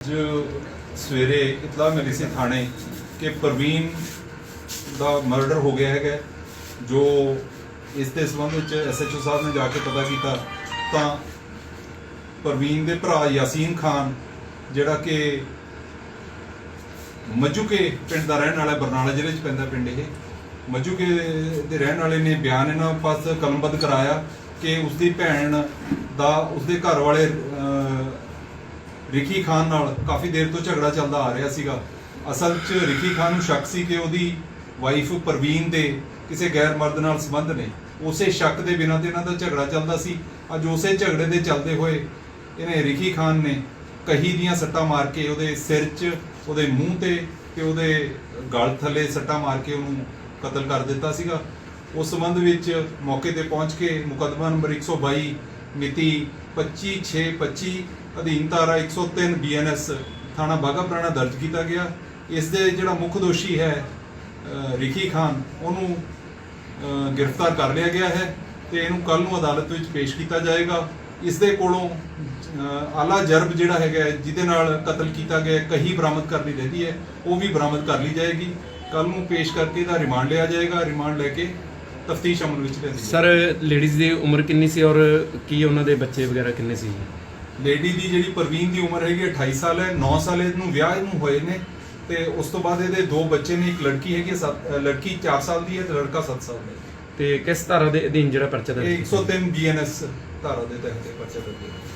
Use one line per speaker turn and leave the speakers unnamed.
ਅੱਜ ਸਵੇਰੇ ਇਤਲਾ ਮਿਲੀ ਸੀ ਥਾਣੇ ਕਿ ਪ੍ਰਵੀਨ ਦਾ ਮਰਡਰ ਹੋ ਗਿਆ ਹੈਗਾ। ਜੋ ਇਸ ਦੇ ਸੰਬੰਧ ਵਿੱਚ ਐਸਐਚਓ ਸਾਹਿਬ ਨੇ ਜਾ ਕੇ ਪਤਾ ਕੀਤਾ, ਤਾਂ ਪ੍ਰਵੀਨ ਦੇ ਭਰਾ ਯਾਸੀਨ ਖਾਨ, ਜਿਹੜਾ ਕਿ ਮਜੂਕੇ ਪਿੰਡ ਦਾ ਰਹਿਣ ਵਾਲਾ ਬਰਨਾਲਾ ਜ਼ਿਲ੍ਹੇ 'ਚ ਪੈਂਦਾ ਪਿੰਡ ਇਹ। ਮਜੂਕੇ ਦੇ ਰਹਿਣ ਵਾਲੇ ਨੇ ਬਿਆਨ ਇਹਨਾਂ ਪਾਸ ਕਲਮਬੱਧ ਕਰਾਇਆ ਕਿ ਉਸਦੀ ਭੈਣ ਦਾ ਉਸਦੇ ਘਰ ਵਾਲੇ ਰਿਕੀ ਖਾਨ ਨਾਲ ਕਾਫੀ ਦੇਰ ਤੋਂ ਝਗੜਾ ਚੱਲਦਾ ਆ ਰਿਹਾ ਸੀਗਾ। ਅਸਲ 'ਚ ਰਿਕੀ ਖਾਨ ਨੂੰ ਸ਼ੱਕ ਸੀ ਕਿ ਉਹਦੀ ਵਾਈਫ ਪ੍ਰਵੀਨ ਦੇ ਕਿਸੇ ਗੈਰ ਮਰਦ ਨਾਲ ਸੰਬੰਧ ਨੇ। ਉਸੇ ਸ਼ੱਕ ਦੇ ਬਿਨਾਂ ਤੇ ਇਹਨਾਂ ਦਾ ਝਗੜਾ ਚੱਲਦਾ ਸੀ। ਅੱਜ ਉਸੇ ਝਗੜੇ ਦੇ ਚੱਲਦੇ ਹੋਏ ਇਹਨੇ ਰਿਕੀ ਖਾਨ ਨੇ ਕਹੀ ਦੀਆਂ ਸੱਟਾਂ ਮਾਰ ਕੇ ਉਹਦੇ ਸਿਰ 'ਚ, ਉਹਦੇ ਮੂੰਹ ਤੇ ਤੇ ਉਹਦੇ ਗਲ ਥੱਲੇ ਸੱਟਾਂ ਮਾਰ ਕੇ ਉਹਨੂੰ ਕਤਲ ਕਰ ਦਿੱਤਾ ਸੀਗਾ। ਉਸ ਸੰਬੰਧ ਵਿੱਚ ਮੌਕੇ ਤੇ ਪਹੁੰਚ ਕੇ ਮੁਕੱਦਮਾ ਨੰਬਰ 122 ਮਿਤੀ 25625 ਅਧੀਨ ਧਾਰਾ 103 ਬੀਐਨਐਸ ਥਾਣਾ ਬਾਘਾ ਪੁਰਾਣਾ ਦਰਜ ਕੀਤਾ ਗਿਆ। ਇਸ ਦੇ ਜਿਹੜਾ ਮੁੱਖ ਦੋਸ਼ੀ ਹੈ ਅਹ, ਰਿਕੀ ਖਾਨ ਉਹਨੂੰ ਗ੍ਰਿਫਤਾਰ ਕਰ ਲਿਆ ਗਿਆ ਹੈ ਤੇ ਇਹਨੂੰ ਕੱਲ ਨੂੰ ਅਦਾਲਤ ਵਿੱਚ ਪੇਸ਼ ਕੀਤਾ ਜਾਏਗਾ। ਇਸ ਦੇ ਕੋਲੋਂ ਆਲਾ ਜਰਬ ਜਿਹੜਾ ਹੈਗਾ ਜਿਹਦੇ ਨਾਲ ਕਤਲ ਕੀਤਾ ਗਿਆ ਕਹੀ ਬਰਾਮਦ ਕਰਨੀ ਰਹਿੰਦੀ ਹੈ ਉਹ ਵੀ ਬਰਾਮਦ ਕਰ ਲਈ ਜਾਏਗੀ। ਕੱਲ ਨੂੰ ਪੇਸ਼ ਕਰਕੇ ਇਹਦਾ ਰਿਮਾਂਡ ਲਿਆ ਜਾਏਗਾ। ਰਿਮਾਂਡ ਲੈ ਕੇ ਤਫਤੀਸ਼ ਅਮਲ ਵਿੱਚ ਲਿਆਂਦੀ
ਸਰ ਲੇਡੀਜ਼ ਦੀ ਉਮਰ ਕਿੰਨੀ ਸੀ ਔਰ ਕੀ ਉਹਨਾਂ ਦੇ ਬੱਚੇ ਵਗੈਰਾ ਕਿੰਨੇ ਸੀ?
ਲੇਡੀ ਦੀ ਜਿਹੜੀ ਪ੍ਰਵੀਨ ਦੀ ਉਮਰ ਹੈਗੀ ਹੈ 28 ਸਾਲ ਹੈ 9 ਸਾਲ ਇਹਨੂੰ ਵਿਆਹ ਨੂੰ ਹੋਏ ਨੇ ਤੇ ਉਸ ਤੋਂ ਬਾਅਦ ਇਹਦੇ ਦੋ ਬੱਚੇ ਨੇ ਇੱਕ ਲੜਕੀ ਹੈਗੀ ਲੜਕੀ 4 ਸਾਲ ਦੀ ਹੈ ਤੇ ਲੜਕਾ 7 ਸਾਲ ਦਾ ਹੈ
ਤੇ ਕਿਸ ਧਾਰਾ ਦੇ ਅਧੀਨ ਜਿਹੜਾ ਪਰਚਾ ਦਰਜ
ਇਹ
ਕੀਤਾ?
103 ਬੀਐਨਐਸ ਧਾਰਾ ਦੇ ਤਹਿਤ ਪਰਚਾ ਦਰਜ ਹੈ